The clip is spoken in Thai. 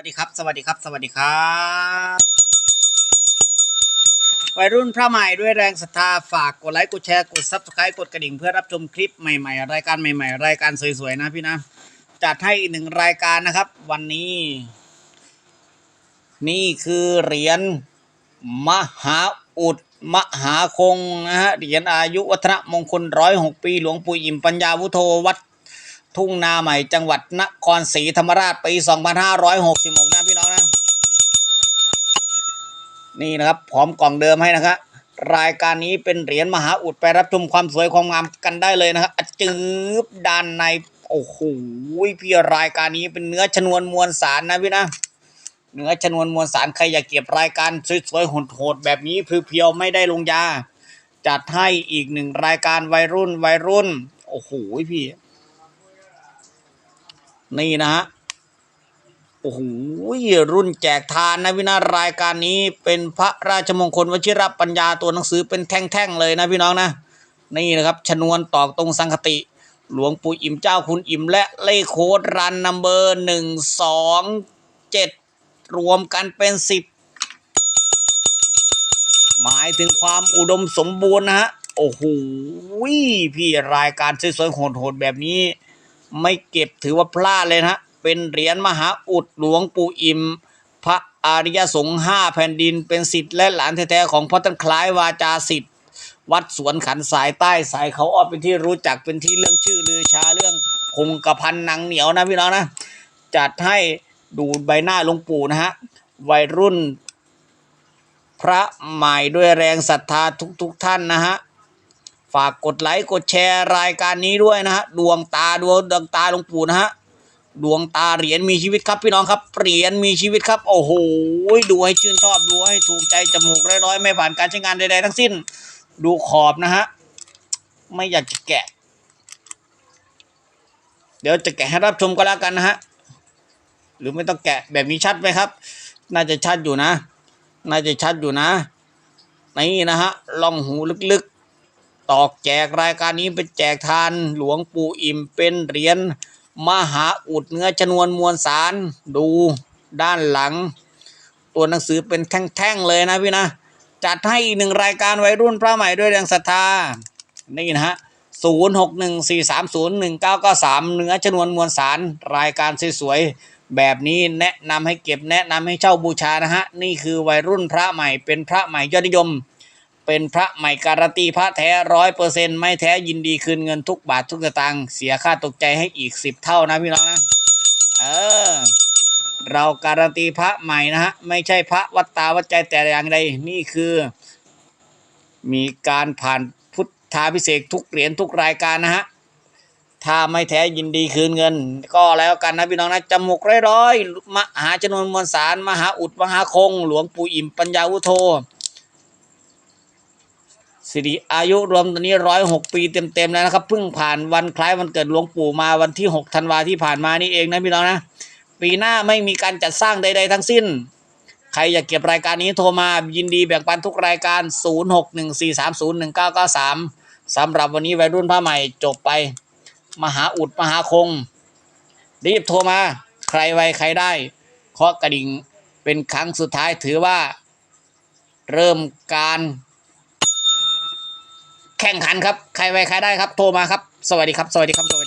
สวัสดีครับ สวัสดีครับ สวัสดีครับ วัยรุ่นพระใหม่ด้วยแรงศรัทธาฝากกดไลค์ กดแชร์ กด subscribe กดกระดิ่งเพื่อรับชมคลิปใหม่ๆ รายการใหม่ๆ รายการสวยๆ นะพี่นะ จัดให้อีกหนึ่งรายการนะครับ วันนี้ นี่คือเหรียญมหาอุดมหาคงนะฮะ เหรียญอายุวัฒนมงคลร้อยหกปี หลวงปู่อิ่มปัญญาวุโธวัด ทุ่งนาใหม่จังหวัดนครศรีธรรมราชปี2566นะพี่น้องนะนี่นะครับพร้อมกล่องเดิมให้นะครับรายการนี้เป็นเหรียญมหาอุดไปรับชมความสวยความงามกันได้เลยนะครับจืบด้านในโอ้โหพี่รายการนี้เป็นเนื้อชนวนมวลสารนะพี่นะเนื้อชนวนมวลสารใครอยากเก็บรายการสวยๆโหดๆแบบนี้เพียวๆไม่ได้ลงยา จัดให้อีกหนึ่งรายการวัยรุ่นวัยรุ่น โอ้โหพี่ นี่นะฮะโอ้โหรุ่นแจกทานนะพี่นะรายการนี้เป็นพระราชมงคลวชิรปัญญาตัวหนังสือเป็นแท่งๆเลยนะพี่น้องนะนี่นะครับชนวนตอกตรงสังคติ หลวงปู่อิ่มเจ้าคุณอิ่มและเลขโค้ดรันนัมเบอร์หนึ่งสองเจ็ดรวมกันเป็นสิบหมายถึงความอุดมสมบูรณ์นะฮะโอ้โหพี่รายการสวยๆโหดๆแบบนี้ ไม่เก็บถือว่าพลาดเลยนะ เป็นเหรียญมหาอุดหลวงปู่อิม พระอริยสงฆ์ห้าแผ่นดิน เป็นสิทธิ์และหลานแท้ๆของพ่อท่านคล้ายวาจาสิทธิ์วัดสวนขันสายใต้สายเขาอ้อเป็นที่รู้จักเป็นที่เรื่องชื่อลือชาเรื่องคงกระพันหนังเหนียวนะพี่น้องนะ จัดให้ดูใบหน้าหลวงปู่นะฮะวัยรุ่น พระใหม่ด้วยแรงศรัทธาทุกๆทท่านนะฮะากกดไลค์กดแชร์รายการนี้ด้วยนะฮะดวงตาดวงดวงตาหลวงปู่นะฮะดวงตาเหรียญมีชีวิตครับพี่น้องครับเหรียญมีชีวิตครับ โอ้โหดูให้ชื่นชอบดูให้ถูกใจจมูกร้อยๆไม่ผ่านการใช้งานใดๆทั้งสิ้น ดูขอบนะฮะไม่อยากจะแกะ เดี๋ยวจะแกะให้รับชมก็แล้วกันนะฮะหรือไม่ต้องแกะแบบนี้ชัดไหมครับ น่าจะชัดอยู่นะ น่าจะชัดอยู่นะนี่นะฮะลองหูลึกๆ ตอกแจกรายการนี้เป็นแจกทานหลวงปู่อิ่มเป็นเหรียญมหาอุดเนื้อจนวนมวลสารดูด้านหลัง ตัวหนังสือเป็นแท่งๆเลยนะพี่นะ จัดให้อีกหนึ่งรายการวัยรุ่นพระใหม่ด้วยแรงศรัทธานี่นะฮะศูนย์หกหนึ่งสี่สามศูนย์หนึ่งเก้าเก้าสามเนื้อจนวนมวลสารรายการสวยๆแบบนี้แนะนำให้เก็บแนะนำให้เช่าบูชานะฮะ นี่คือวัยรุ่นพระใหม่เป็นพระใหม่ยอดนิยม เป็นพระใหม่การันตีพระแท้ร้อยเปอร์เซ็นต์ไม่แท้ยินดีคืนเงินทุกบาททุกสตางค์เสียค่าตกใจให้อีกสิบเท่านะพี่น้องนะ เออ เราการันตีพระใหม่นะฮะ ไม่ใช่พระวัดตาวัดใจแต่อย่างใดนี่คือ มีการผ่านพุทธาพิเศษทุกเหรียญทุกรายการนะฮะถ้าไม่แท้ยินดีคืนเงิน ก็แล้วกันนะพี่น้องนะจมูกร้อยๆมหาจำนวนมวลสารมหาอุดมหาคง หลวงปู่อิ่มปัญญาวุโธ สิริอายุรวมตอนนี้ร้อยหกปีเต็มๆแล้วนะครับเพิ่งผ่านวันคล้ายวันเกิดหลวงปู่มาวันที่หกธันวาที่ผ่านมานี่เองนะพี่น้องนะปีหน้าไม่มีการจัดสร้างใด ๆ ทั้งสิ้น ใครอยากเก็บรายการนี้โทรมายินดีแบ่งปันทุกรายการ 0614301993สำหรับวันนี้วัยรุ่นผ้าใหม่จบไป มหาอุดมหาคง รีบโทรมาใครไวใครได้เคาะกระดิ่งเป็นครั้งสุดท้ายถือว่า เริ่มการ แข่งขันครับ ใครไวใครได้ครับ โทรมาครับ สวัสดีครับ สวัสดีครับ